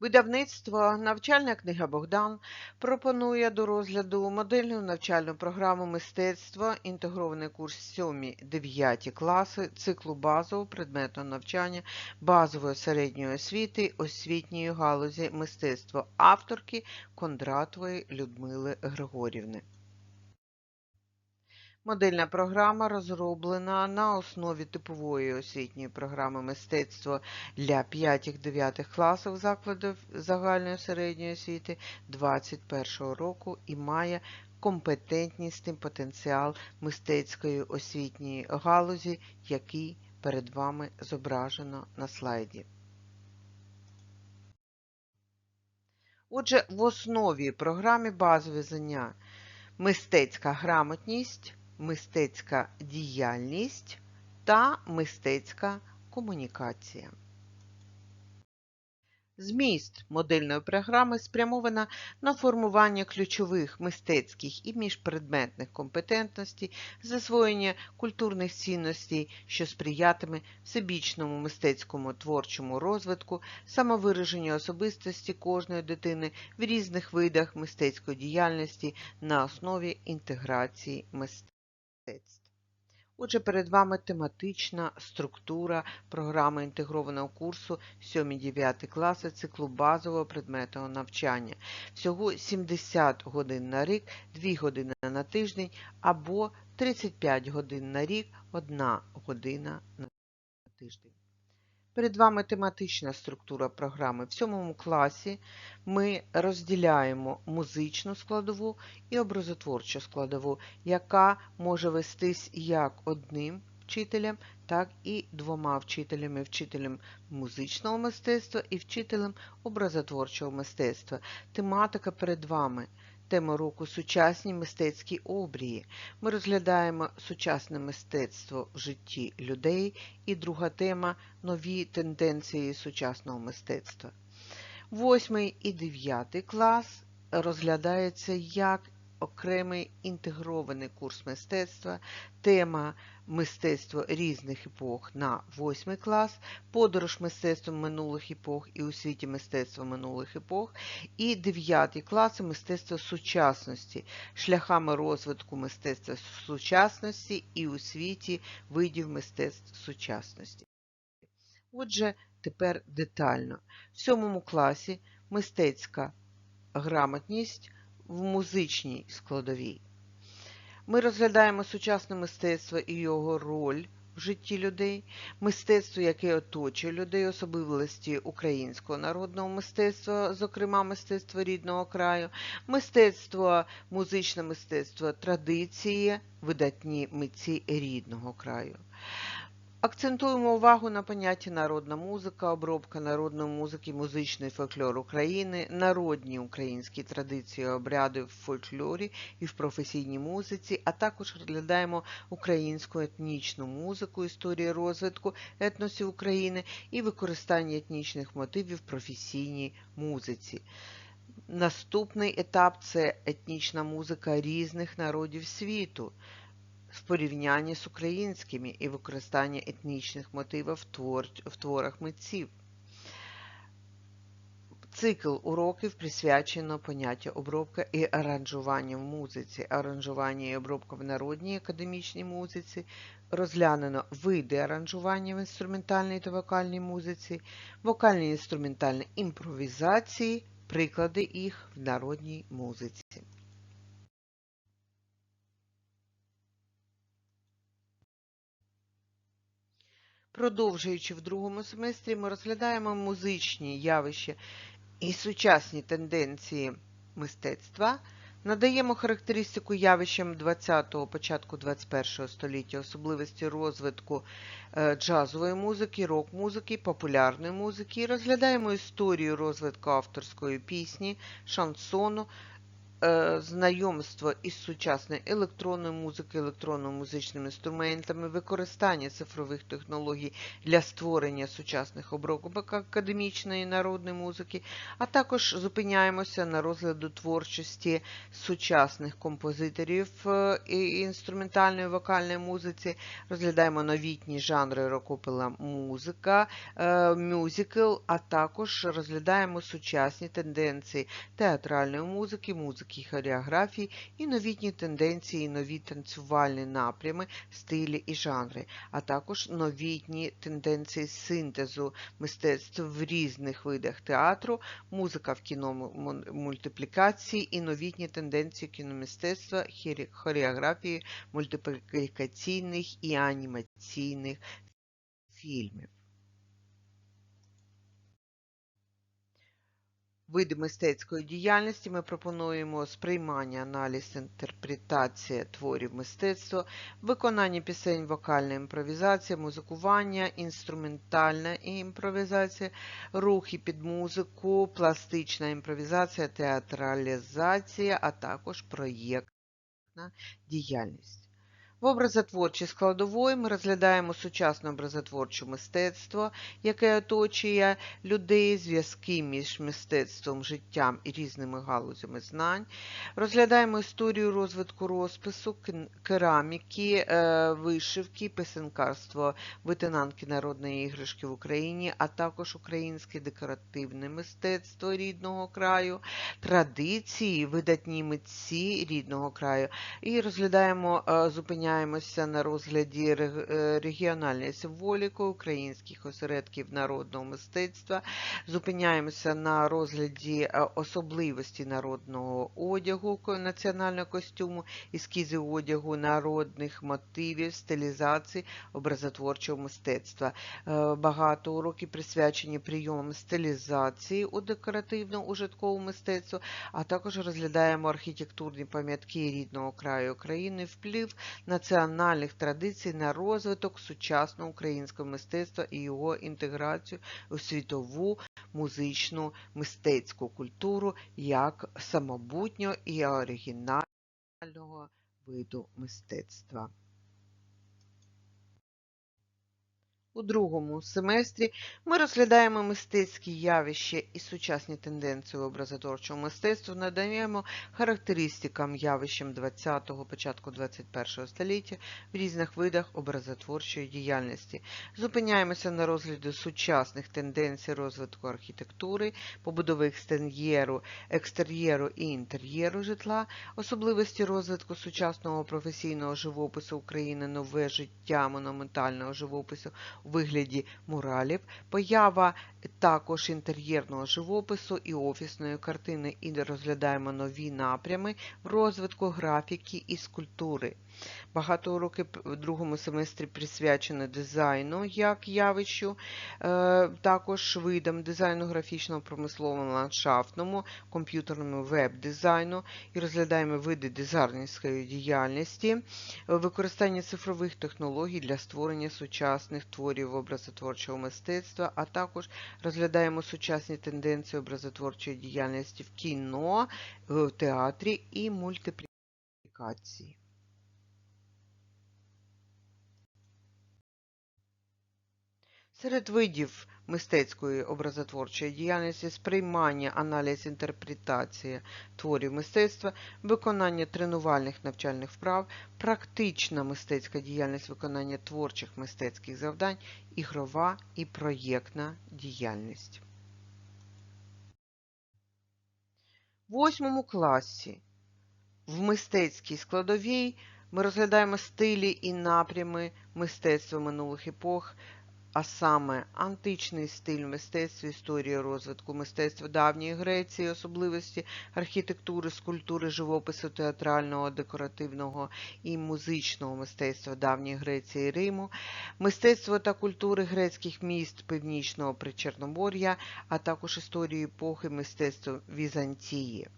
Видавництво Навчальна книга Богдан пропонує до розгляду модельну навчальну програму мистецтво, інтегрований курс 7-9 класи циклу базового предметного навчання базової середньої освіти освітньої галузі мистецтво авторки Кондратової Людмили Григорівни. Модельна програма розроблена на основі типової освітньої програми мистецтво для 5-9 класів закладів загальної середньої освіти 2021 року і має компетентність потенціал мистецької освітньої галузі, який перед вами зображено на слайді. Отже, в основі програми базові знання мистецька грамотність, мистецька діяльність та мистецька комунікація. Зміст модельної програми спрямована на формування ключових мистецьких і міжпредметних компетентностей, засвоєння культурних цінностей, що сприятиме всебічному мистецькому творчому розвитку, самовираженню особистості кожної дитини в різних видах мистецької діяльності на основі інтеграції мистецтв. Отже, перед вами тематична структура програми інтегрованого курсу 7-9 класи циклу базового предметного навчання. Всього 70 годин на рік, 2 години на тиждень або 35 годин на рік, 1 година на тиждень. Перед вами тематична структура програми. В сьомому класі ми розділяємо музичну складову і образотворчу складову, яка може вестись як одним вчителем, так і двома вчителями, вчителем музичного мистецтва і вчителем образотворчого мистецтва. Тематика перед вами. Тема року сучасні мистецькі обрії. Ми розглядаємо сучасне мистецтво в житті людей. І друга тема нові тенденції сучасного мистецтва. Восьмий і дев'ятий клас розглядається як окремий інтегрований курс мистецтва, тема мистецтво різних епох на 8 клас, подорож мистецтвом минулих епох і у світі мистецтва минулих епох, і 9 класи мистецтво сучасності, шляхами розвитку мистецтва сучасності і у світі видів мистецтв сучасності. Отже, тепер детально. В сьомому класі мистецька грамотність в музичній складовій. Ми розглядаємо сучасне мистецтво і його роль в житті людей, мистецтво, яке оточує людей, особливості українського народного мистецтва, зокрема мистецтво рідного краю, мистецтво, музичне мистецтво, традиції, видатні митці рідного краю. Акцентуємо увагу на поняття народна музика, обробка народної музики, музичний фольклор України, народні українські традиції обряди в фольклорі і в професійній музиці, а також розглядаємо українську етнічну музику, історію розвитку етносів України і використання етнічних мотивів в професійній музиці. Наступний етап це етнічна музика різних народів світу в порівнянні з українськими і використання етнічних мотивів в, твор... в творах митців. Цикл уроків присвячено поняття обробка і аранжування в музиці, аранжування і обробка в народній академічній музиці, розглянено види аранжування в інструментальній та вокальній музиці, вокальні інструментальні імпровізації, приклади їх в народній музиці. Продовжуючи в другому семестрі, ми розглядаємо музичні явища і сучасні тенденції мистецтва, надаємо характеристику явищам 20-го, початку 21-го століття, особливості розвитку е, джазової музики, рок-музики, популярної музики, розглядаємо історію розвитку авторської пісні, шансону, знайомство із сучасною електронною музикою, електронно-музичними інструментами, використання цифрових технологій для створення сучасних обробок академічної народної музики, а також зупиняємося на розгляду творчості сучасних композиторів е, і інструментальної вокальної музиці, розглядаємо новітні жанри рокопила музика, е, мюзикл, а також розглядаємо сучасні тенденції театральної музики, музики і хореографії і новітні тенденції, нові танцювальні напрями, стилі і жанри, а також новітні тенденції синтезу мистецтв в різних видах театру, музика в кіно мультиплікації і новітні тенденції кіномистецтва, хореографії, мультиплікаційних і анімаційних фільмів. Види мистецької діяльності ми пропонуємо сприймання, аналіз, інтерпретація творів мистецтва, виконання пісень, вокальна імпровізація, музикування, інструментальна імпровізація, рухи під музику, пластична імпровізація, театралізація, а також проєктна діяльність. В образотворчій складової ми розглядаємо сучасне образотворче мистецтво, яке оточує людей, зв'язки між мистецтвом, життям і різними галузями знань. Розглядаємо історію розвитку розпису, кераміки, е, вишивки, писанкарство, витинанки народної іграшки в Україні, а також українське декоративне мистецтво рідного краю, традиції, видатні митці рідного краю. І розглядаємо е, зупиняємо зупиняємося на розгляді е, регіональної символіки українських осередків народного мистецтва, зупиняємося на розгляді е, особливості народного одягу, національного костюму, ескізи одягу, народних мотивів, стилізації, образотворчого мистецтва. Е, багато уроків присвячені прийомам стилізації у декоративно-ужитковому мистецтву, а також розглядаємо архітектурні пам'ятки рідного краю України, вплив на національних традицій на розвиток сучасного українського мистецтва і його інтеграцію у світову музичну мистецьку культуру як самобутнього і оригінального виду мистецтва. У другому семестрі ми розглядаємо мистецькі явища і сучасні тенденції образотворчого мистецтва, надаємо характеристикам явищам 20-го, початку 21-го століття в різних видах образотворчої діяльності. Зупиняємося на розгляді сучасних тенденцій розвитку архітектури, побудови екстер'єру, екстер'єру і інтер'єру житла, особливості розвитку сучасного професійного живопису України, нове життя монументального живопису у вигляді муралів, поява також інтер'єрного живопису і офісної картини, і розглядаємо нові напрями в розвитку графіки і скульптури. Багато уроків в другому семестрі присвячено дизайну як явищу, е, також видам дизайну графічного промисловому ландшафтному, комп'ютерному веб-дизайну і розглядаємо види дизайнерської діяльності, використання цифрових технологій для створення сучасних творів образотворчого мистецтва, а також розглядаємо сучасні тенденції образотворчої діяльності в кіно, в театрі і мультиплікації. Серед видів мистецької образотворчої діяльності сприймання, аналіз, інтерпретація творів мистецтва, виконання тренувальних навчальних вправ, практична мистецька діяльність виконання творчих мистецьких завдань, ігрова і проєктна діяльність. В восьмому класі в мистецькій складовій ми розглядаємо стилі і напрями мистецтва минулих епох, а саме античний стиль мистецтва, історія розвитку мистецтва давньої Греції, особливості архітектури, скульптури, живопису, театрального, декоративного і музичного мистецтва давньої Греції і Риму, мистецтво та культури грецьких міст Північного Причорномор'я, а також історію епохи мистецтва Візантії.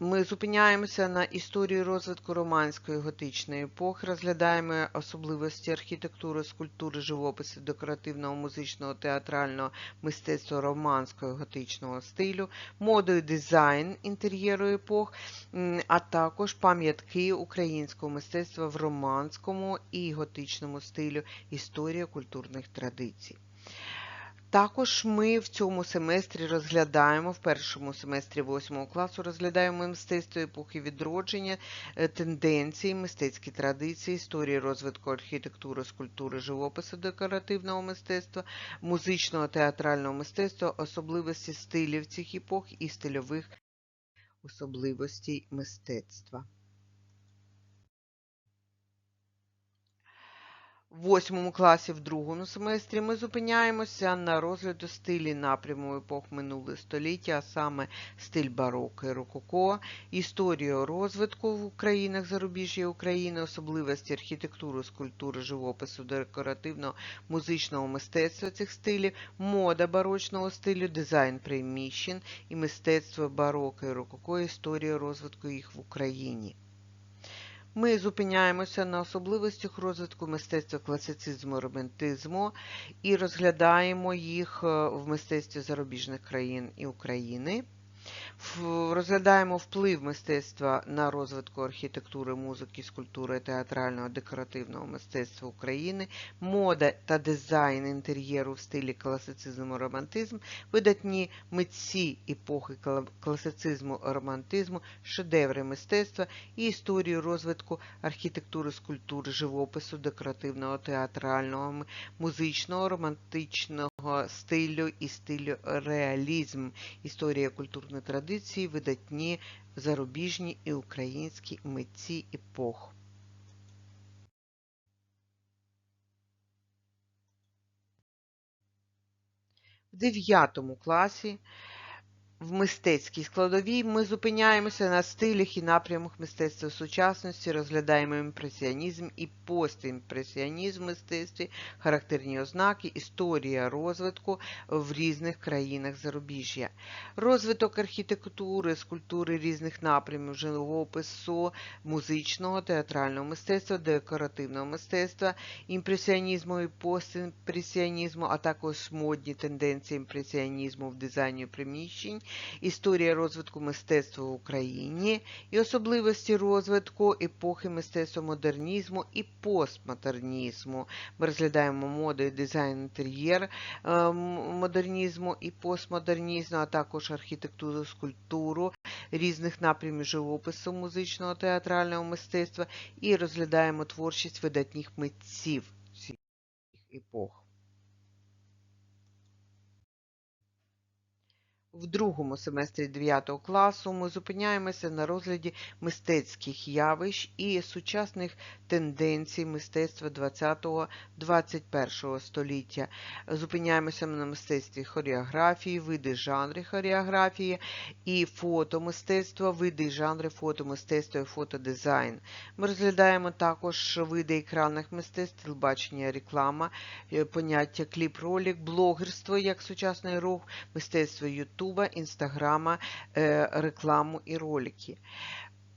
Ми зупиняємося на історії розвитку романської готичної епохи, розглядаємо особливості архітектури, скульптури, живопису, декоративного, музичного, театрального мистецтва романського готичного стилю, моду і дизайн інтер'єру епох, а також пам'ятки українського мистецтва в романському і готичному стилю, історія культурних традицій. Також ми в цьому семестрі розглядаємо, в першому семестрі 8 класу розглядаємо мистецтво епохи відродження, е, тенденції, мистецькі традиції, історії розвитку архітектури, скульптури, живопису, декоративного мистецтва, музичного театрального мистецтва, особливості стилів цих епох і стильових особливостей мистецтва. В восьмому класі в другому семестрі ми зупиняємося на розгляду стилі напряму епох минулих століття, а саме стиль бароко і рококо, історію розвитку в Українах зарубіжжя України, особливості архітектури, скульптури, живопису, декоративного, музичного мистецтва цих стилів, мода барочного стилю, дизайн приміщень і мистецтво бароко і рококо, історія розвитку їх в Україні. Ми зупиняємося на особливостях розвитку мистецтва класицизму, романтизму і розглядаємо їх е, в мистецтві зарубіжних країн і України. Розглядаємо вплив мистецтва на розвитку архітектури, музики, скульптури, театрального, декоративного мистецтва України, мода та дизайн інтер'єру в стилі класицизму романтизм, видатні митці епохи класицизму романтизму, шедеври мистецтва і історію розвитку архітектури, скульптури, живопису, декоративного, театрального, музичного, романтичного стилю і стилю реалізм, історія культурної традиції традиції видатні зарубіжні і українські митці епох. В 9 класі в мистецькій складовій. Ми зупиняємося на стилях і напрямах мистецтва сучасності, розглядаємо імпресіонізм і постімпресіонізм в мистецтві, характерні ознаки, історія розвитку в різних країнах зарубіжжя, розвиток архітектури, скульптури різних напрямів, живопису, музичного, театрального мистецтва, декоративного мистецтва, імпресіонізму і постімпресіонізму, а також модні тенденції імпресіонізму в дизайні приміщень історія розвитку мистецтва в Україні і особливості розвитку епохи мистецтва модернізму і постмодернізму. Ми розглядаємо моду і дизайн інтер'єр ем, модернізму і постмодернізму, а також архітектуру, скульптуру різних напрямів живопису музичного театрального мистецтва і розглядаємо творчість видатних митців цих епох. В другому семестрі 9 класу ми зупиняємося на розгляді мистецьких явищ і сучасних тенденцій мистецтва 20-21 століття. Зупиняємося на мистецтві хореографії, види жанри хореографії і фотомистецтва, види і жанри фотомистецтва і фотодизайн. Ми розглядаємо також види екранних мистецтв, телебачення, реклама, е, поняття кліп-ролік, блогерство як сучасний рух, мистецтво YouTube, Ютуба, Інстаграма, е, рекламу і ролики.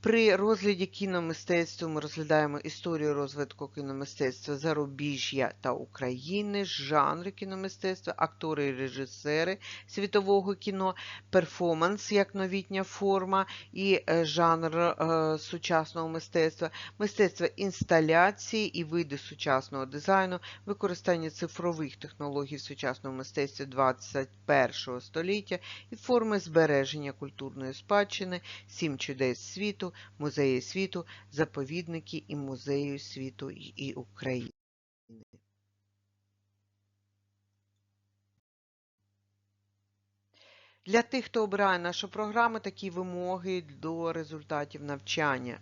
При розгляді кіномистецтва ми розглядаємо історію розвитку кіномистецтва зарубіжжя та України, жанри кіномистецтва, актори і режисери світового кіно, перформанс як новітня форма і е, жанр е, сучасного мистецтва, мистецтво інсталяції і види сучасного дизайну, використання цифрових технологій в сучасному мистецтві 21 століття і форми збереження культурної спадщини, сім чудес світу музеї світу, заповідники і музею світу і України. Для тих, хто обирає нашу програму, такі вимоги до результатів навчання.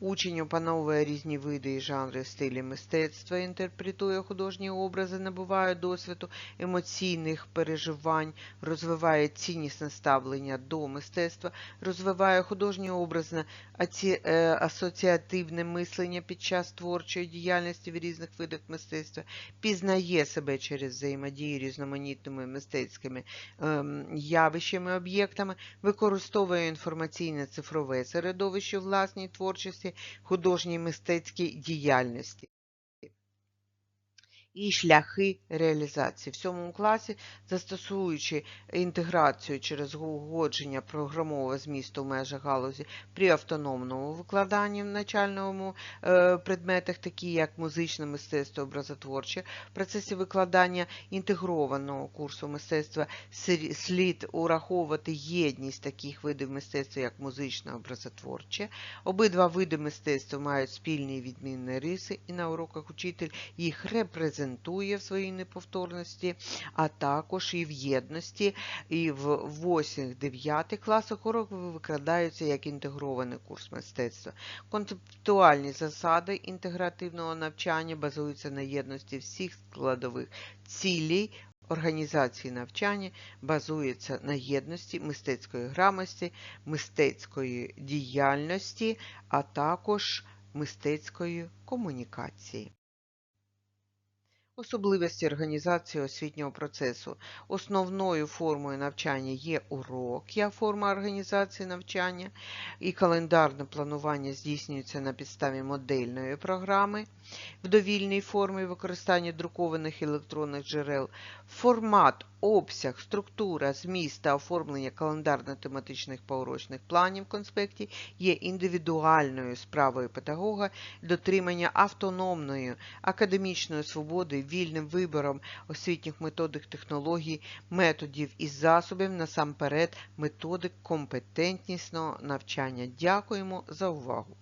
Учень опановує різні види і жанри стилі мистецтва, інтерпретує художні образи, набуває досвіду емоційних переживань, розвиває ціннісне ставлення до мистецтва, розвиває художні образи, е, асоціативне мислення під час творчої діяльності в різних видах мистецтва, пізнає себе через взаємодію різноманітними мистецькими ем, явищами, явищами, об'єктами, використовує інформаційне цифрове середовище власній творчості, художній мистецькій діяльності. І шляхи реалізації. В сьомому класі, застосуючи інтеграцію через узгодження програмового змісту в межах галузі при автономному викладанні в начальному е, предметах, такі як музичне мистецтво, образотворче, в процесі викладання інтегрованого курсу мистецтва слід ураховувати єдність таких видів мистецтва, як музичне, образотворче. Обидва види мистецтва мають спільні відмінні риси, і на уроках учитель їх репрезентує в своїй неповторності, а також і в єдності. І в 8-9 класах уроки викладаються як інтегрований курс мистецтва. Концептуальні засади інтегративного навчання базуються на єдності всіх складових цілей. Організації навчання базується на єдності мистецької грамотності, мистецької діяльності, а також мистецької комунікації. Особливості організації освітнього процесу. Основною формою навчання є урок, як форма організації навчання, і календарне планування здійснюється на підставі модельної програми в довільній формі використання друкованих електронних джерел. Формат, обсяг, структура, зміст та оформлення календарно-тематичних поурочних планів конспектів є індивідуальною справою педагога дотримання автономної академічної свободи, вільним вибором освітніх методик, технологій, методів і засобів, насамперед методик компетентнісного навчання. Дякуємо за увагу!